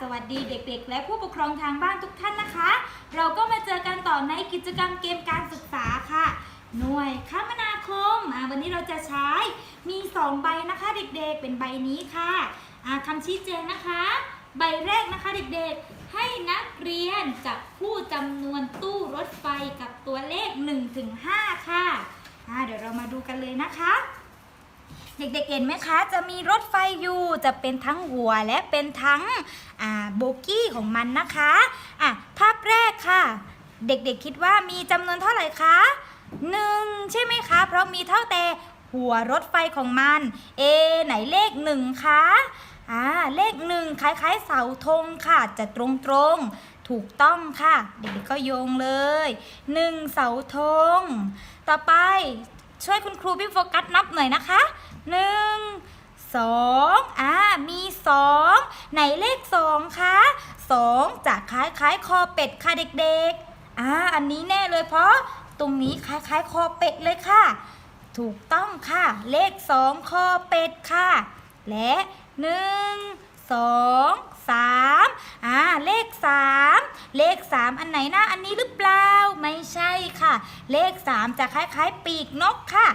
สวัสดีเด็ก ๆ และผู้ปกครองทางบ้านทุกท่านนะคะ เราก็มาเจอกันต่อในกิจกรรมเกมการศึกษาค่ะ หน่วยคมนาคมอ่าวันนี้เราจะใช้มี 2 ใบนะคะ เด็กๆ เป็นใบนี้ค่ะอ่าคำชี้แจงนะคะ ใบแรกนะคะเด็กๆ ให้นักเรียนจับคู่จำนวนตู้รถไฟกับตัวเลข 1-5 ค่ะอ่าเดี๋ยวเรามาดูกันเลยนะคะ เด็กๆเห็นไหมคะ จะมีรถไฟอยู่ จะเป็นทั้งหัวและเป็นทั้งโบกี้ของมันนะคะอะภาพแรกค่ะ เด็กๆคิดว่ามีจำนวนเท่าไหร่คะหนึ่งใช่ไหมคะ เพราะมีเท่าแต่หัวรถไฟของมัน เอ ไหนเลขหนึ่งคะอ่าเลขหนึ่งคล้ายๆ เสาธงค่ะ จะตรงๆ ถูกต้องค่ะ เด็กๆก็โยงเลยหนึ่งเสาธง ต่อไป ช่วยคุณครูพี่โฟกัสนับหน่อยนะคะหนึ่งสองอ่ามีสองไหนเลขสองคะสองจะคล้ายๆคอเป็ดค่ะเด็กๆอ่าอันนี้แน่เลยเพราะตรงนี้คล้ายๆคอเป็ดเลยค่ะ ถูกต้องค่ะ เลขสองคอเป็ดค่ะ และหนึ่ง สองสามอ่าเลขสามเลขสามอันไหนนะอันนี้หรือเปล่าไม่ใช่ค่ะ เลขสามจะคล้ายๆ ปีกนกค่ะ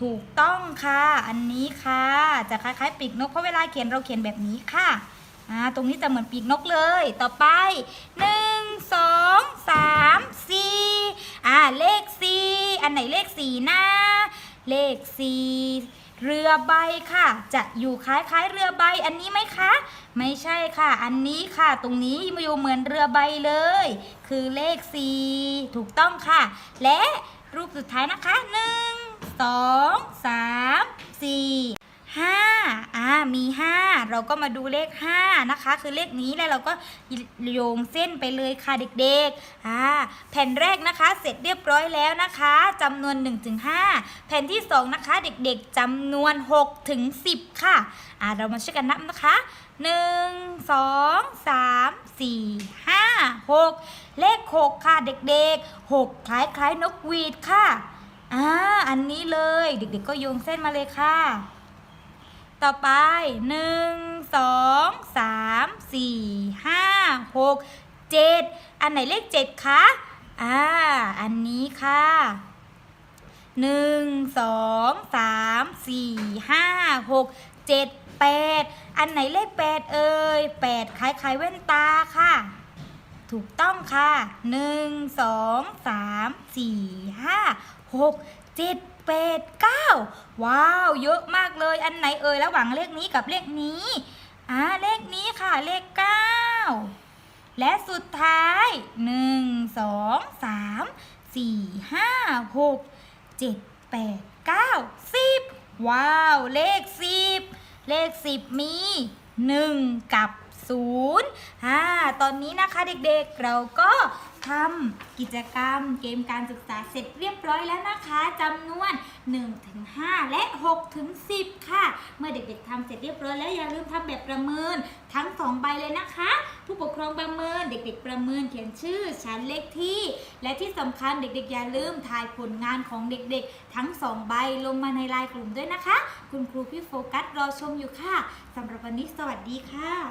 ถูกต้องค่ะ อันนี้ค่ะ จะคล้ายๆปีกนกเพราะเวลาเขียนเราเขียนแบบนี้ค่ะ อ่า ตรงนี้จะเหมือนปีกนกเลย ต่อไปหนึ่งสองสามสี่อ่า เลขสี่อันไหนเลขสี่นะ เลขสี่ เรือใบค่ะ จะอยู่คล้ายๆ เรือใบอันนี้ไหมคะ ไม่ใช่ค่ะ อันนี้ค่ะ ตรงนี้อยู่เหมือนเรือใบเลย คือเลข 4 ถูกต้องค่ะ และรูปสุดท้ายนะคะ 1 2 3 เราก็มาดูเลขห้านะคะ คือเลขนี้แล้วเราก็โยงเส้นไปเลยค่ะเด็กๆอ่าแผ่นแรกนะคะเสร็จเรียบร้อยแล้วนะคะจำนวน 1-5ถึงแผ่นที่สองนะคะ เด็กๆจำนวน6ถึง10 ค่ะอ่าเรามาช่วยกันนับนะคะหนึ่งสองสามสี่ห้าหกเลขหกค่ะเด็กๆหกคล้ายๆนกหวีดค่ะอ่าอันนี้เลยเด็กๆก็โยงเส้นมาเลยค่ะ ต่อไปหนึ่งสองสามสี่ห้าหกเจ็ดอันไหนเลขเจ็ดคะอ่าอันนี้ค่ะหนึ่งสองสามสี่ห้าหกเจ็ดแปดอันไหนเลขแปดเอ่ยแปดคล้ายๆแว่นตาค่ะ ถูกต้องค่ะหนึ่งสองสามสี่ห้าหกเจ็ด แปดเก้าว้าว เยอะมากเลย อันไหนเอ่ยระหว่างเลขนี้กับเลขนี้อ่าเลขนี้ค่ะเลขเก้าและสุดท้ายหนึ่งสองสามสี่ห้าหกเจ็ดแปดเก้าสิบว้าว เลขสิบเลขสิบมีหนึ่งกับ ศูนย์อ่าตอนนี้นะคะเด็กๆเราก็ทำกิจกรรมเกมการศึกษาเสร็จเรียบร้อยแล้วนะคะจำนวน 1-5 และ 6-10 ค่ะ เมื่อเด็กๆทำเสร็จเรียบร้อยแล้วอย่าลืมทำแบบประเมินทั้ง 2 ใบเลยนะคะ ผู้ปกครองประเมินเด็กๆประเมินเขียนชื่อชั้นเลขที่ และที่สำคัญเด็กๆอย่าลืมถ่ายผลงานของเด็กๆ ทั้ง 2 ใบลงมาในไลน์กลุ่มด้วยนะคะ คุณครูพี่โฟกัสรอชมอยู่ค่ะสำหรับวันนี้สวัสดีค่ะ